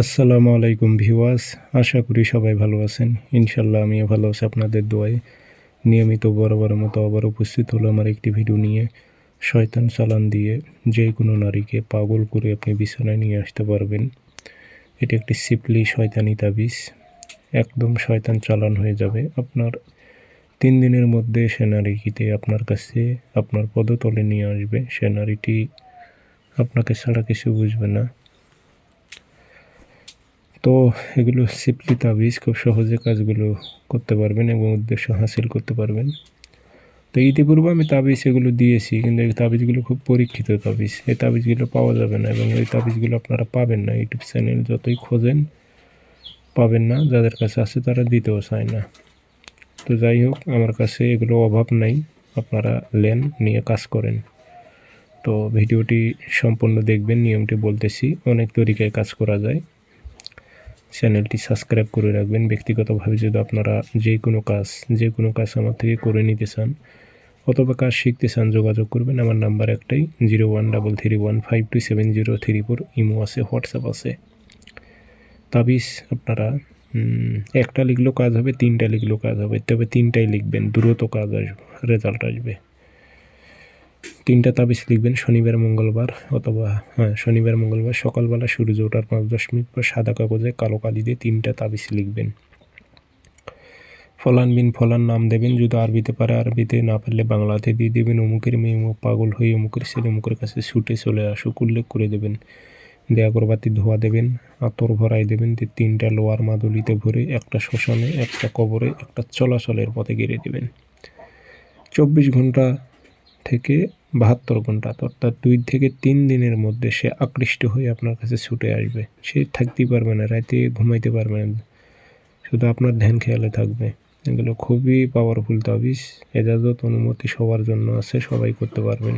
আসসালামু আলাইকুম ভিওয়াস আশা করি সবাই ভালো আছেন। ইনশাল্লাহ আমিও ভালো আছি আপনাদের দোয়ায়। নিয়মিত বরাবরের মতো আবার উপস্থিত হলো আমার একটি ভিডিও নিয়ে। শয়তান চালান দিয়ে যে কোনো নারীকে পাগল করে আপনি বিছানায় নিয়ে আসতে পারবেন। এটি একটি সিপলি শয়তানি তাবিজ। একদম শয়তান চালান হয়ে যাবে। আপনার তিন দিনের মধ্যে সে নারীটিতে আপনার কাছে, আপনার পদতলে নিয়ে আসবে। সে নারীটি আপনাকে ছাড়া কিছু বুঝবে না। তো এগুলো সিপলি তাবিজ, খুব সহজে কাজগুলো করতে পারবেন এবং উদ্দেশ্য হাসিল করতে পারবেন। তো ইতিপূর্বে আমি তাবিজ এগুলো দিয়েছি, কিন্তু এই তাবিজগুলো খুব পরীক্ষিত তাবিজ। এই তাবিজগুলো পাওয়া যাবে না এবং এই তাবিজগুলো আপনারা পাবেন না। ইউটিউব চ্যানেল যতই খোঁজেন পাবেন না, যাদের কাছে আছে তারা দিতেও চায় না। তো যাই হোক, আমার কাছে এগুলো অভাব নাই, আপনারা লেন নিয়ে কাজ করেন। তো ভিডিওটি সম্পূর্ণ দেখবেন, নিয়মটি বলতেছি, অনেক তরিকায় কাজ করা যায়। চ্যানেলটি সাবস্ক্রাইব করে রাখবেন। ব্যক্তিগতভাবে যদি আপনারা যে কোনো কাজ, যে কোনো কাজ আমার থেকে করে নিতে চান অথবা কাজ শিখতে চান, যোগাযোগ করবেন। আমার নাম্বার একটাই, zero one double three one five two seven zero three four. Imo আছে, হোয়াটসঅ্যাপ আছে। তাবিজ আপনারা একটা লিখলেও কাজ হবে, তিনটা লিখলেও কাজ হবে, তবে তিনটাই লিখবেন। দ্রুত কাজ আসবে রেজাল্ট আসবে। তিনটা তাবিজ লিখবেন, শনিবার, মঙ্গলবার অথবা হ্যাঁ শনিবার, মঙ্গলবার সকালবেলা সূর্য ওঠার পাঁচ, দশ মিনিট পর সাদা কাগজে কালো কালি দিয়ে তিনটা তাবিজ লিখবেন। ফলান বিন ফলান নাম দেবেন, যদি আরবিতে পারে আরবিতে, না পারলে বাংলাতে দিয়ে দেবেন, অমুকের মেয়ে, অমুক পাগল হয়ে অমুকের ছেলে, অমুকের কাছে ছুটে চলে আসুক, উল্লেখ করে দেবেন। দিয়ে আগরবাতি ধোয়া দেবেন, আতর ভরাই দেবেন, দিয়ে তিনটা লোয়ার মাদুলিতে ভরে একটা শ্মশানে, একটা কবরে, একটা চলাচলের পথে গেড়ে দেবেন। চব্বিশ ঘণ্টা থেকে বাহাত্তর ঘণ্টা অর্থাৎ দুই থেকে তিন দিনের মধ্যে সে আকৃষ্ট হয়ে আপনার কাছে ছুটে আসবে। সে থাকতেই পারবে না, রাতে ঘুমাইতে পারবে না। শুধু আপনার ধ্যান খেয়ালে থাকবে। এগুলো খুবই পাওয়ারফুল তাবিজ এজাজত অনুমতি সবার জন্য আছে, সবাই করতে পারবেন।